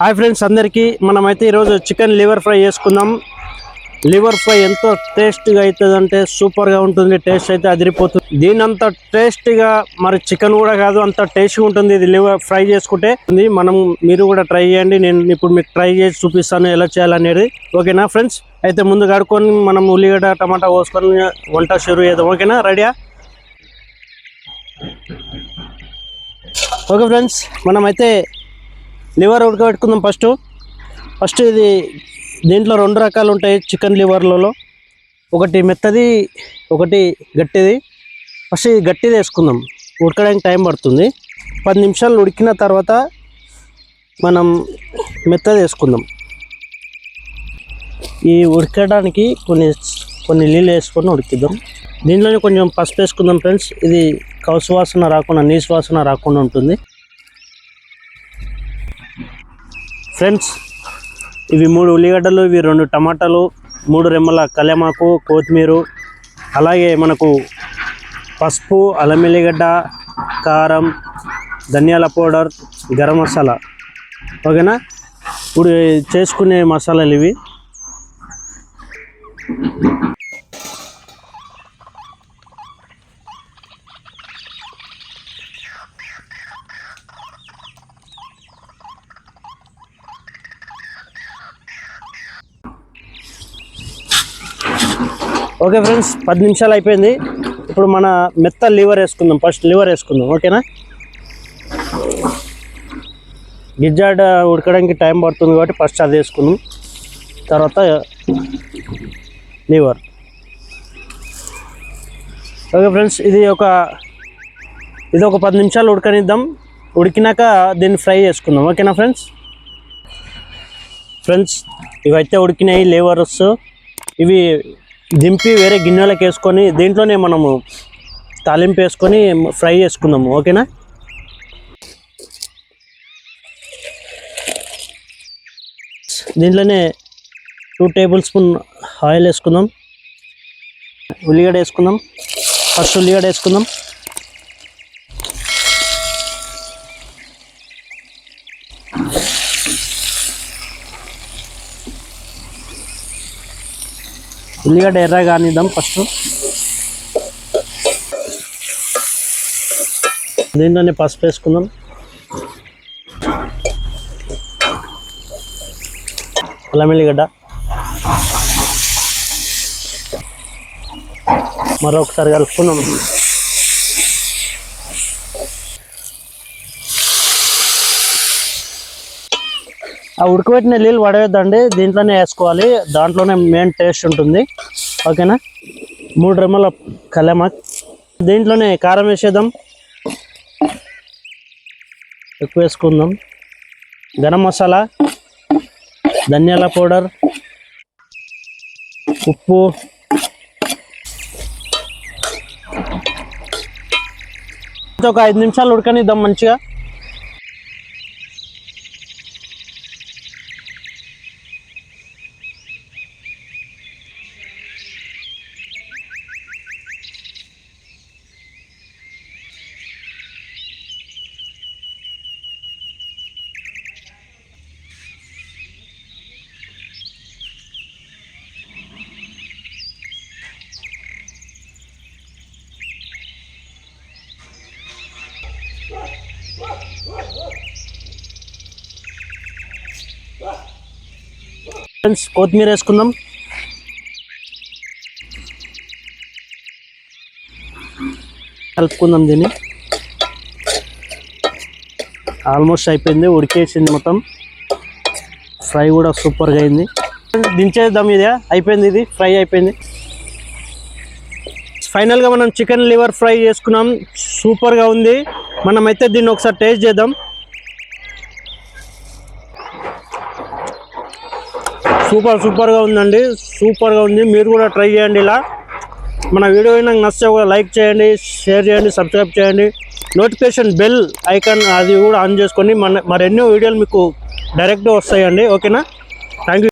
Hi friends అందరికీ మనమైతే ఈరోజు చికెన్ లివర్ ఫ్రై చేసుకుందాం. లివర్ ఫ్రై ఎంతో టేస్ట్గా అవుతుంది అంటే సూపర్గా ఉంటుంది టేస్ట్ అయితే అదిరిపోతుంది. దీని అంత టేస్ట్గా మరి చికెన్ కూడా కాదు అంత టేస్ట్గా ఉంటుంది ఇది లివర్ ఫ్రై చేసుకుంటే. మనం మీరు కూడా ట్రై చేయండి నేను ఇప్పుడు మీకు ట్రై చేసి చూపిస్తాను ఎలా చేయాలనేది. ఓకేనా ఫ్రెండ్స్? అయితే ముందు కడుక్కొని మనం ఉల్లిగడ్డ టమాటా కోసుకొని వంట షురు చేద్దాం. ఓకేనా? రెడీయా? ఓకే ఫ్రెండ్స్ మనమైతే లివర్ ఉడకబెట్టుకుందాం ఫస్ట్. ఫస్ట్ ఇది దీంట్లో రెండు రకాలు ఉంటాయి చికెన్ లివర్లలో. ఒకటి మెత్తది ఒకటి గట్టిది. ఫస్ట్ ఇది గట్టిది వేసుకుందాం. ఉడకడానికి టైం పడుతుంది. పది నిమిషాలు ఉడికిన తర్వాత మనం మెత్తది వేసుకుందాం. ఈ ఉడకడానికి కొన్ని కొన్ని నీళ్ళు వేసుకొని ఉడికిద్దాం. దీంట్లోనే కొంచెం పసుపు వేసుకుందాం ఫ్రెండ్స్. ఇది కౌసు వాసన రాకుండా నీసు వాసన రాకుండా ఉంటుంది. ఫ్రెండ్స్ ఇవి మూడు ఉల్లిగడ్డలు ఇవి రెండు టమాటాలు మూడు రెమ్మల కలెమాకు కొత్తిమీర అలాగే మనకు పసుపు అల్లం ఎల్లిగడ్డ కారం ధనియాల పౌడర్ గరం మసాలా. ఓకేనా? ఇప్పుడు చేసుకునే మసాలాలు ఇవి. ఓకే ఫ్రెండ్స్ పది నిమిషాలు అయిపోయింది. ఇప్పుడు మన మెత్త లివర్ వేసుకుందాం. ఫస్ట్ లివర్ వేసుకుందాం. ఓకేనా? గిజ్జాడ ఉడకడానికి టైం పడుతుంది కాబట్టి ఫస్ట్ అది వేసుకుందాం. తర్వాత లివర్. ఓకే ఫ్రెండ్స్ ఇది ఒక ఇది ఒక పది నిమిషాలు ఉడకనిద్దాం. ఉడికినాక దీన్ని ఫ్రై చేసుకుందాం. ఓకేనా ఫ్రెండ్స్? ఫ్రెండ్స్ ఇవైతే ఉడికినాయి లేవర్స్. ఇవి దింపి వేరే గిన్నెలకు వేసుకొని దీంట్లోనే మనము తాలింపు వేసుకొని ఫ్రై చేసుకుందాము ఓకేనా? దీంట్లోనే టూ టేబుల్ స్పూన్ ఆయిల్ వేసుకుందాం. ఉల్లిగడ్డ వేసుకుందాం. ఫస్ట్ ఉల్లిగడ్డ వేసుకుందాం. ఉల్లిగడ్డ ఎర్ర కానిద్దాం ఫస్ట్. దీంట్లోనే పసుపు వేసుకుందాం. అల్లం ఎల్లిగడ్డ మరొకసారి కలుపుకున్నాం ఆ ఉడకబెట్టిన నీళ్ళు పడవేద్దండి దీంట్లోనే వేసుకోవాలి. దాంట్లోనే మెయిన్ టేస్ట్ ఉంటుంది. ఓకేనా? మూడు రెమ్మల కలమాక్ దీంట్లోనే కారం వేసేద్దాం. ఎక్కువ వేసుకుందాం. గరం మసాలా. ధనియాల పౌడర్. ఉప్పు. ఒక ఐదు నిమిషాలు ఉడకనిద్దాం మంచిగా. ఫ్రెండ్స్ కొత్తిమీర వేసుకుందాం. కలుపుకుందాం దీన్ని. ఆల్మోస్ట్ అయిపోయింది ఉడికేసింది మొత్తం. ఫ్రై కూడా సూపర్గా అయింది. దించేద్దాం ఇది. అయిపోయింది ఇది ఫ్రై అయిపోయింది. ఫైనల్గా మనం చికెన్ లివర్ ఫ్రై చేసుకున్నాం. సూపర్గా ఉంది. మనమైతే దీన్ని ఒకసారి టేస్ట్ చేద్దాం. సూపర్ సూపర్గా ఉందండి. సూపర్గా ఉంది. మీరు కూడా ట్రై చేయండి ఇలా. మన వీడియో నాకు నచ్చితే కూడా లైక్ చేయండి షేర్ చేయండి సబ్స్క్రైబ్ చేయండి. నోటిఫికేషన్ బెల్ ఐకాన్ అది కూడా ఆన్ చేసుకొని మన మరెన్నో వీడియోలు మీకు డైరెక్ట్గా వస్తాయండి. ఓకేనా? Thank you